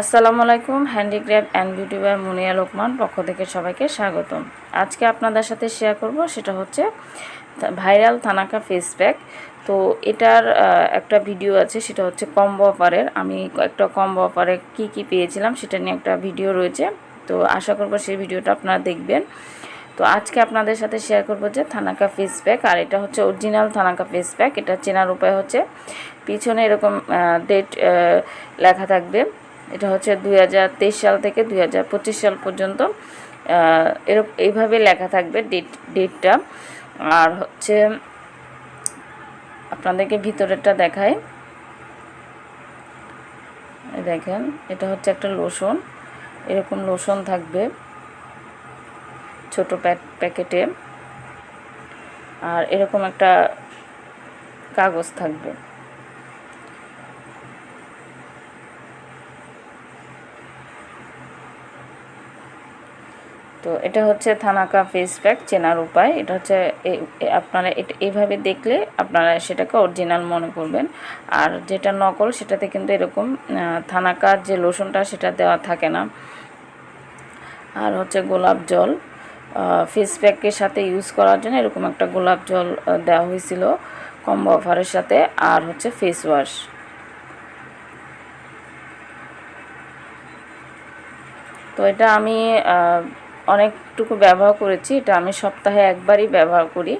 আসসালামু আলাইকুম handicraft and beauty by Munia Lokman পক্ষ থেকে সবাইকে স্বাগতম। আজকে আপনাদের সাথে শেয়ার করব, সেটা হচ্ছে ভাইরাল থানাকা ফেস প্যাক তো এটার একটা ভিডিও আছে, সেটা হচ্ছে কম্বো অফারের আমি একটা কম্বো অফারে কি কি পেয়েছিলাম, সেটা নিয়ে একটা ভিডিও রয়েছে। তো আশা করব সেই ভিডিওটা আপনারা দেখবেন। তো আজকে আপনাদের সাথে শেয়ার করব যে থানাকা ফেস প্যাক আর এটা হচ্ছে অরিজিনাল থানাকা ফেস প্যাক এটা চেনার উপায় হচ্ছে, পিছনে এরকম ডেট লেখা থাকবে। এটা হচ্ছে দু হাজার তেইশ সাল থেকে দু হাজার পঁচিশ সাল পর্যন্ত এরকম এইভাবে লেখা থাকবে ডেট, ডেটটা। আর হচ্ছে আপনাদেরকে ভিতরেরটা দেখায় দেখেন, এটা হচ্ছে একটা লোশন, এরকম লোশন থাকবে ছোট প্যাক- প্যাকেটে। আর এরকম একটা কাগজ থাকবে। তো এটা হচ্ছে থানাকা ফেস প্যাক চেনার উপায়। এটা হচ্ছে আপনারা এটা এইভাবে দেখলে আপনারা সেটাকে অরিজিনাল মনে করবেন। আর যেটা নকল সেটাতে কিন্তু এরকম থানাকার যে লোশনটা সেটা দেওয়া থাকে না। আর হচ্ছে গোলাপ জল ফেস প্যাকের সাথে ইউজ করার জন্য এরকম একটা গোলাপ জল দেওয়া হয়েছিল কম্বো অফারের সাথে। আর হচ্ছে ফেস ওয়াশ তো এটা আমি অনেকটুকু ব্যবহার করেছি। এটা আমি সপ্তাহে একবারই ব্যবহার করি।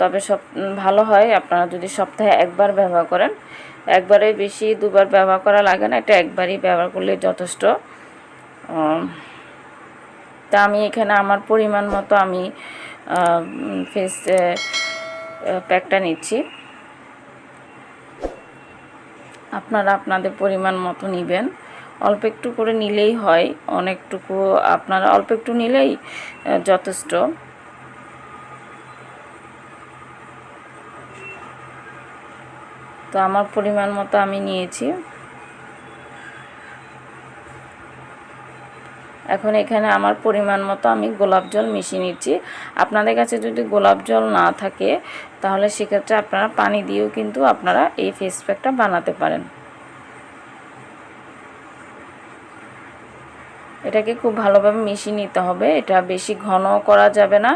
তবে সব ভালো হয় আপনারা যদি সপ্তাহে একবার ব্যবহার করেন। একবারে বেশি দুবার ব্যবহার করা লাগে না, এটা একবারই ব্যবহার করলে যথেষ্ট। তা আমি এখানে আমার পরিমাণ মতো আমি ফেস প্যাকটা নিচ্ছি। আপনারা আপনাদের পরিমাণ মতো নেবেন। অল্প একটু করে নিলেই হয়, অনেকটুকু আপনারা অল্প একটু নিলেই যথেষ্ট। তো আমার পরিমাণ মতো আমি নিয়েছি। এখন এখানে আমার পরিমাণ মতো আমি গোলাপ জল মিশিয়ে নিচ্ছি। আপনাদের কাছে যদি গোলাপ জল না থাকে, তাহলে সেক্ষেত্রে আপনারা পানি দিয়েও কিন্তু আপনারা এই ফেস প্যাকটা বানাতে পারেন। এটাকে খুব ভালোভাবে মিশিয়ে নিতে হবে। এটা বেশি ঘন করা যাবে না,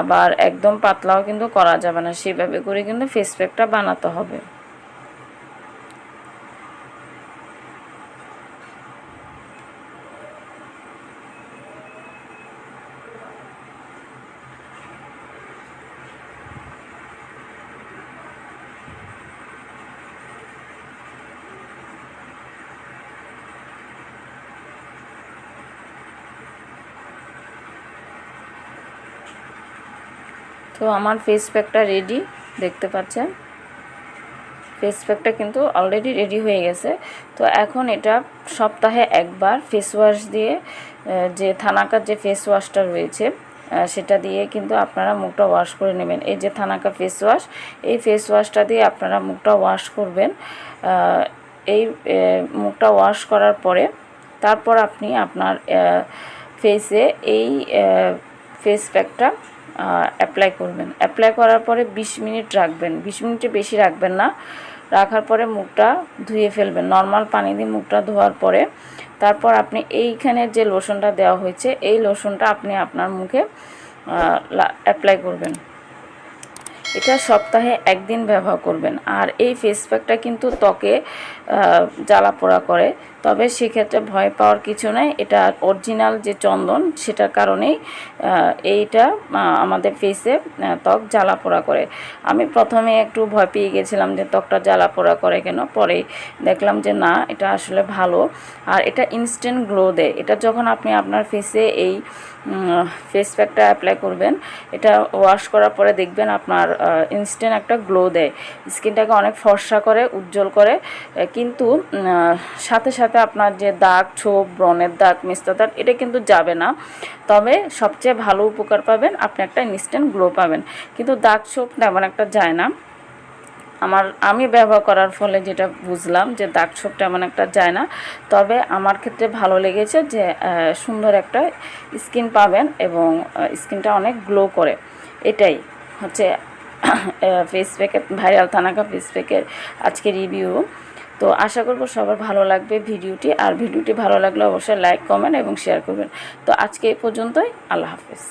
আবার একদম পাতলাও কিন্তু করা যাবে না। সেভাবে করে কিন্তু ফেস প্যাকটা বানাতে হবে। তো আমার ফেস প্যাকটা রেডি দেখতে পাচ্ছেন? ফেস প্যাকটা কিন্তু অলরেডি রেডি হয়ে গেছে। তো এখন এটা সপ্তাহে একবার ফেস ওয়াশ দিয়ে যে থানাকার যে ফেস ওয়াশটা রয়েছে সেটা দিয়ে কিন্তু আপনারা মুখটা ওয়াশ করে নেবেন। এই যে থানাকা ফেস ওয়াশ এই ফেস ওয়াশটা দিয়ে আপনারা মুখটা ওয়াশ করবেন। এই মুখটা ওয়াশ করার পরে, তারপর আপনি আপনার ফেসে এই ফেস প্যাকটা অ্যাপ্লাই করবেন। অ্যাপ্লাই করার পরে 20 মিনিট রাখবেন। 20 মিনিটের বেশি রাখবেন না। রাখার পরে মুখটা ধুয়ে ফেলবেন। নর্মাল পানি দিয়ে মুখটা ধোয়ার পরে তারপর আপনি এইখানে যে লোশনটা দেওয়া হয়েছে, এই লোশনটা আপনি আপনার মুখে অ্যাপ্লাই করবেন। এটা সপ্তাহে একদিন ব্যবহার করবেন। আর এই ফেস প্যাকটা কিন্তু ত্বকে জ্বালা পোড়া করে। তবে সেক্ষেত্রে ভয় পাওয়ার কিছু নেই। এটা অরিজিনাল যে চন্দন, সেটার কারণেই এইটা আমাদের ফেসে ত্বক জ্বালা পোড়া করে। আমি প্রথমে একটু ভয় পেয়ে গেছিলাম যে ত্বকটা জ্বালা পোড়া করে কেন? পরে দেখলাম যে না, এটা আসলে ভালো। আর এটা ইনস্ট্যান্ট গ্লো দেয়। এটা যখন আপনি আপনার ফেসে এই ফেস প্যাকটা অ্যাপ্লাই করবেন, এটা ওয়াশ করার পরে দেখবেন আপনার ইনস্ট্যান্ট একটা গ্লো দেয়। স্কিনটাকে অনেক ফর্সা করে, উজ্জ্বল করে। কিন্তু সাথে সাথে সাথে আপনার যে দাগ, ছোপ, ব্রণের দাগ মিস্তা দাগ এটা কিন্তু যাবে না। তবে সবচেয়ে ভালো উপকার পাবেন, আপনি একটা ইনস্ট্যান্ট গ্লো পাবেন। কিন্তু দাগ, ছোপ তেমন একটা যায় না। আমার, আমি ব্যবহার করার ফলে যেটা বুঝলাম যে দাগ, ছোপ তেমন একটা যায় না। তবে আমার ক্ষেত্রে ভালো লেগেছে যে সুন্দর একটা স্কিন পাবেন এবং স্কিনটা অনেক গ্লো করে। এটাই হচ্ছে ফেস প্যাকের ভাইরাল থানাকা ফেস প্যাকের আজকে রিভিউ তো আশা করব সবার ভালো লাগবে ভিডিওটি। আর ভিডিওটি ভালো লাগলে অবশ্যই লাইক কমেন্ট এবং শেয়ার করবেন। তো আজকে এই পর্যন্তই। আল্লাহ হাফেজ।